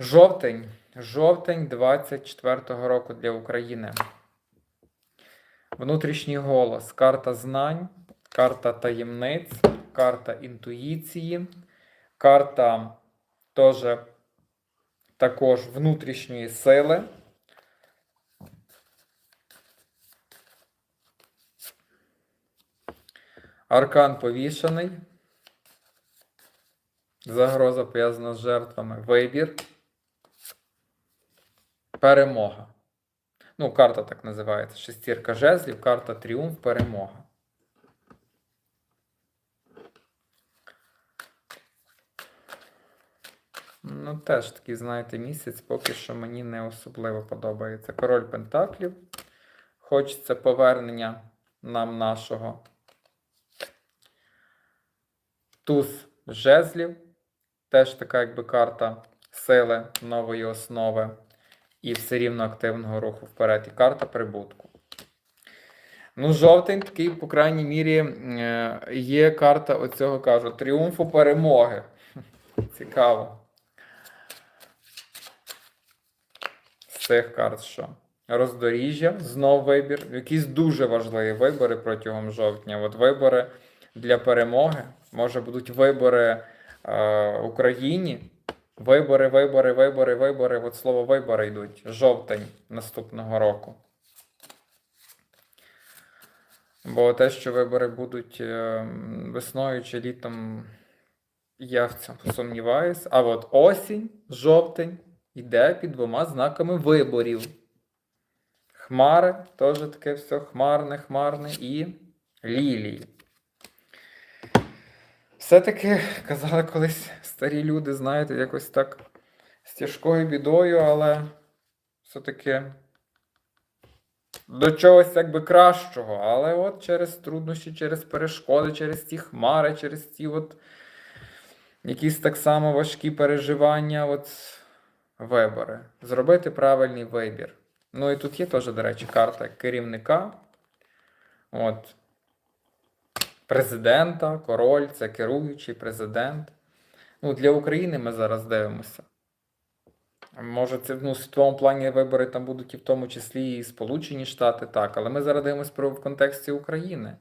Жовтень. Жовтень 24-го року для України. Внутрішній голос. Карта знань, карта таємниць, карта інтуїції, карта теж також внутрішньої сили. Аркан повішений. Загроза пов'язана з жертвами. Вибір. Перемога. Ну, карта так називається. Шестірка жезлів, карта тріумф, перемога. Ну, теж такий, знаєте, місяць поки що мені не особливо подобається. Король Пентаклів. Хочеться повернення нам нашого. Туз жезлів. Теж така, якби карта сили нової основи і все рівно активного руху вперед. І карта прибутку. Ну, жовтень такий, по крайній мірі, е, є карта оцього кажу, тріумфу перемоги. Цікаво. З цих карт що? Роздоріжжя, знов вибір. Якісь дуже важливі вибори протягом жовтня. От вибори для перемоги. Може будуть вибори е, Україні. Вибори, вибори, вибори, вибори. От слово вибори йдуть. Жовтень наступного року. Бо те, що вибори будуть е, весною чи літом, я в цьому сумніваюсь. А от осінь, жовтень йде під двома знаками виборів. Хмари, теж таке все хмарне, хмарне і лілії. Все-таки казали колись старі люди, знаєте, якось так з тяжкою бідою, але все-таки до чогось якби кращого. Але от через труднощі, через перешкоди, через ті хмари, через ті от якісь так само важкі переживання, от вибори. Зробити правильний вибір. Ну і тут є теж, до речі, карта керівника. От. Президента, король, це керуючий президент. Ну, для України ми зараз дивимося. Може, це ну, в світовому плані вибори там будуть і в тому числі і Сполучені Штати, так, але ми зараз дивимося про в контексті України.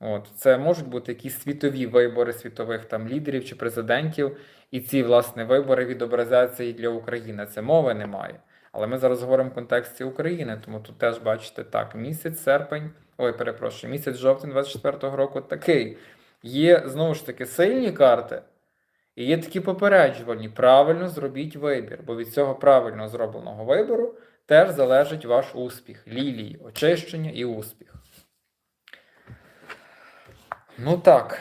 От, це можуть бути якісь світові вибори світових там лідерів чи президентів, і ці, власне, вибори відобразяться і для України. Це мови немає. Але ми зараз говоримо в контексті України, тому тут теж бачите так, місяць серпень, ой, перепрошую, місяць жовтень 24-го року такий. Є знову ж таки сильні карти, і є такі попереджувальні. Правильно зробіть вибір, бо від цього правильно зробленого вибору теж залежить ваш успіх, лілії, очищення і успіх. Ну так.